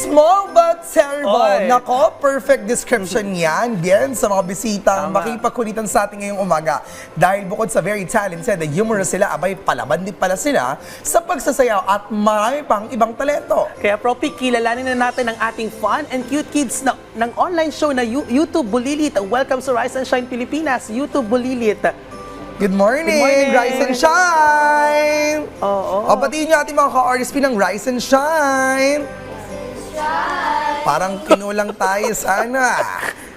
Small but terrible. Oy. Nako, perfect description yan. Bien, sa mga bisita Tama. makipagkulitan sa atin ngayong umaga. Dahil bukod sa very talented and humorous sila, abay palaban din pala sila sa pagsasayaw at marami pang ibang talento. Kaya Propi, kilalanin na natin ang ating fun and cute kids na, ng online show na You- YouTube Bulilit. Welcome sa Rise and Shine Pilipinas, YouTube Bulilit. Good morning, Good morning. Rise and Shine! Oo. O, batiin nyo ating mga ka-RSP ng Rise and Shine! Parang kinulang tayo sana.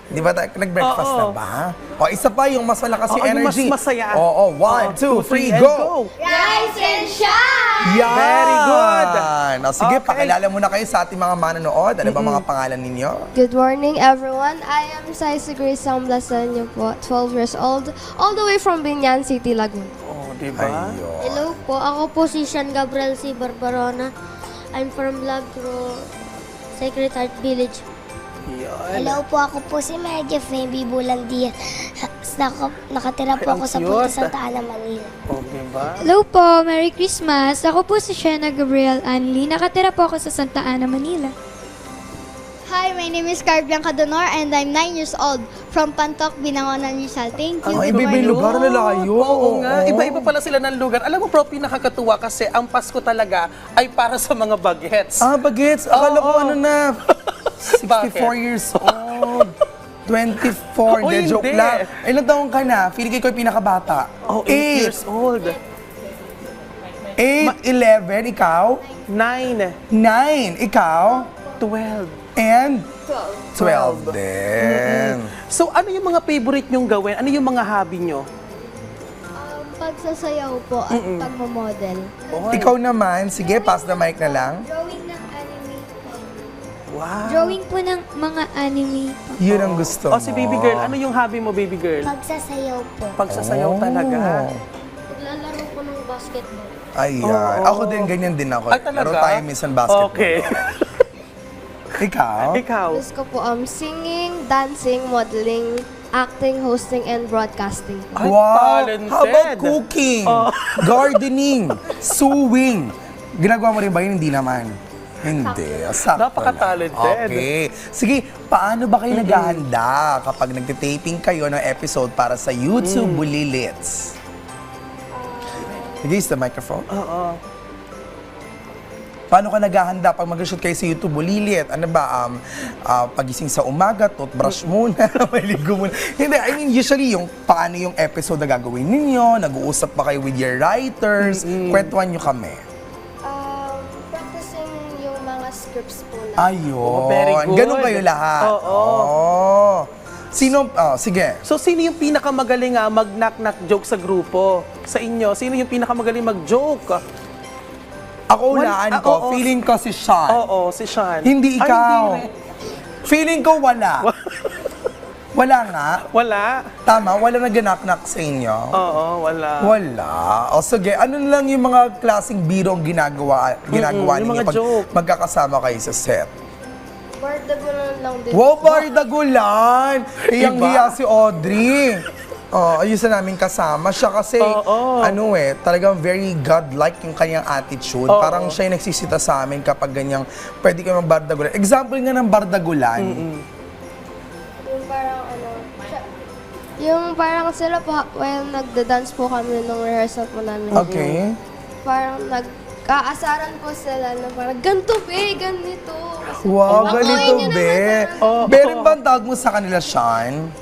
Di ba tayo nag-breakfast Oo. na ba? O, isa pa yung mas malakas yung Oo, yung mas energy. masaya. Oo, one, Oo, two, three, and go! Rise and shine! Yan! Very good. O, sige, Okay. pakilala muna kayo sa ating mga manonood. Ano ba mga pangalan ninyo? Good morning, everyone. I am Saisa Grace Samblasanyo po, 12 years old, all the way from Binyan City, Laguna. Oh, di ba? Ayun. Hello po, ako po si Sean Gabriel C. Barbarona. I'm from Lagro, Sacred Heart Village. Yan. Hello po, ako po si Medya Fabi Bulandia. Naka, nakatira po Ay, ako sa Punta cute. Santa Ana, Manila. Oh, di ba? Hello po, Merry Christmas! Ako po si Shena Gabriel Anli. Nakatira po ako sa Santa Ana, Manila. Hi, my name is Car Bianca Donor and I'm 9 years old from Pantok, Binangonan, Rizal. Thank you. Oh, iba-iba yung lugar na layo. Oo nga, iba-iba pala sila ng lugar. Alam mo, Propi, nakakatuwa kasi ang Pasko talaga ay para sa mga bagets. Ah, bagets. Akala ko ano na, 64 Bakit? years old. 24, Uy, de joke hindi. lang. Ilan taong ka na? Feeling ko yung pinakabata. Oh, 8 years old. 8, 11, ikaw? 9, 9, ikaw? 12. And? 12. 12 din. So, ano yung mga favorite nyong gawin? Ano yung mga hobby nyo? Um, pagsasayaw po at pagmamodel. Oy, Ikaw naman, sige, pass the mic na lang. Drawing ng anime. wow. Drawing po ng mga anime. Yun ang gusto mo. O, si baby girl, ano yung hobby mo, baby girl? Pagsasayaw po. Pagsasayaw Oh. talaga. Naglalaro po ng basketball. Ayan. Oo. Ako din, ganyan din ako. Ay, talaga? Laro tayo minsan basketball. Okay. Ikaw? Ikaw? Gusto ko po um, singing, dancing, modeling, acting, hosting, and broadcasting. Ay, wow! talented. How about cooking? Oh. Gardening? Sewing? Ginagawa mo rin ba yun? Hindi naman. Hindi. Sakto Napaka-talented. lang. Okay. Sige, paano ba kayo naghahanda kapag nagtitaping kayo ng episode para sa YouTube Mm. Bulilits? Sige, use the microphone. Oo. Paano ka naghahanda pag mag-shoot kayo sa YouTube Bulilit? Ano ba, um, ah, pagising sa umaga, toothbrush muna, maligo muna. Hindi, I mean, usually yung paano yung episode na gagawin ninyo, nag-uusap pa kayo with your writers, kwentuhan nyo kami. Um, practicing yung mga scripts po na. Ayun. Oh, very good. Ganun kayo lahat. Oo. Oh. Sino, oh, sige. So, sino yung pinakamagaling nga mag-knock-knock joke sa grupo? Sa inyo, sino yung pinakamagaling mag-joke? Ako ulaan ah, ko, oo. feeling ko si Sean. Oo, si Sean. Hindi Ay, ikaw. hindi rin. feeling ko wala. wala nga. Wala. Tama, wala nag-knock-knock sa inyo. Oo, wala. Wala. O sige, ano lang yung mga klaseng biro ang ginagawa, ginagawa yung ninyo mga pag joke. magkakasama kayo sa set? Bardagulan lang din. Wow, bardagulan! Hiyang-hiya Iba? si Audrey. Oh, ayun sa namin kasama. Siya kasi, Oo. ano eh, talagang very godlike yung kanyang attitude. Oo. Parang siya yung nagsisita sa amin kapag ganyang, pwede kayo magbardagulan. Example nga ng bardagulan. Yung parang ano, siya- yung parang sila po, while nagda-dance po kami nung rehearsal po namin. Okay. Parang nagkaasaran po sila na parang ganito be, ganito. Kasi Wow, Ako, ganito, yun yung be. naman Oo. Meron ba ang tawag mo sa kanila, Sean?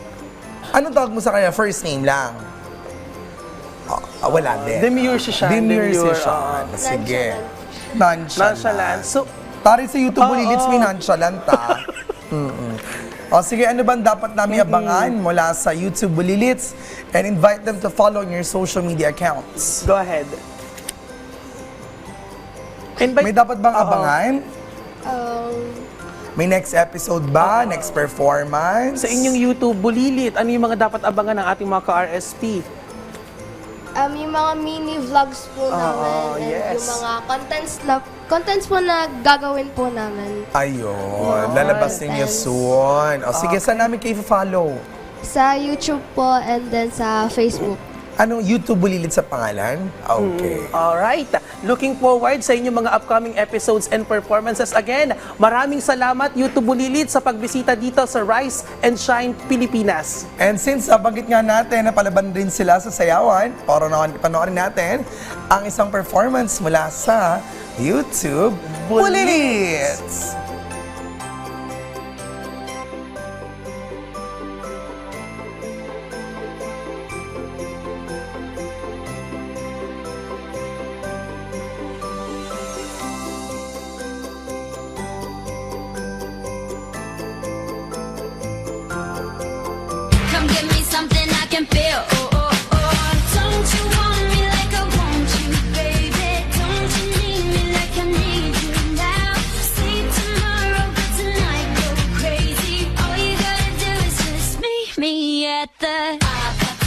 Anong tawag mo sa kanila? First name lang? Ah, wala din. Demure si Sean, Demure si demure, Sean. oo. Sige. Nonchalant. Nonchalant. So, Pare sa YouTube Oo. Bulilits, may nonchalant ah. Mm-mm. O sige, ano bang dapat namin abangan mula sa YouTube Bulilits? And invite them to follow on your social media accounts. go ahead. Invite, May dapat bang Oo. abangan? Um, May next episode ba? Next performance? Sa inyong YouTube, Bulilit, ano yung mga dapat abangan ng ating mga ka-RSP? um, yung mga mini vlogs po namin. And yes. yung mga contents na, contents po na gagawin po namin. Ayun, lalabas ninyo Thanks. soon. O sige, saan namin kayo follow? Sa YouTube po and then sa Facebook. Ano, YouTube Bulilit sa pangalan? Okay. Alright. Looking forward sa inyong mga upcoming episodes and performances again. Maraming salamat YouTube Bulilit sa pagbisita dito sa Rise and Shine Pilipinas. And since nabanggit nga natin na palaban rin sila sa sayawan, panoorin, panoorin natin ang isang performance mula sa YouTube Bulilit! Bulilit!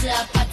up.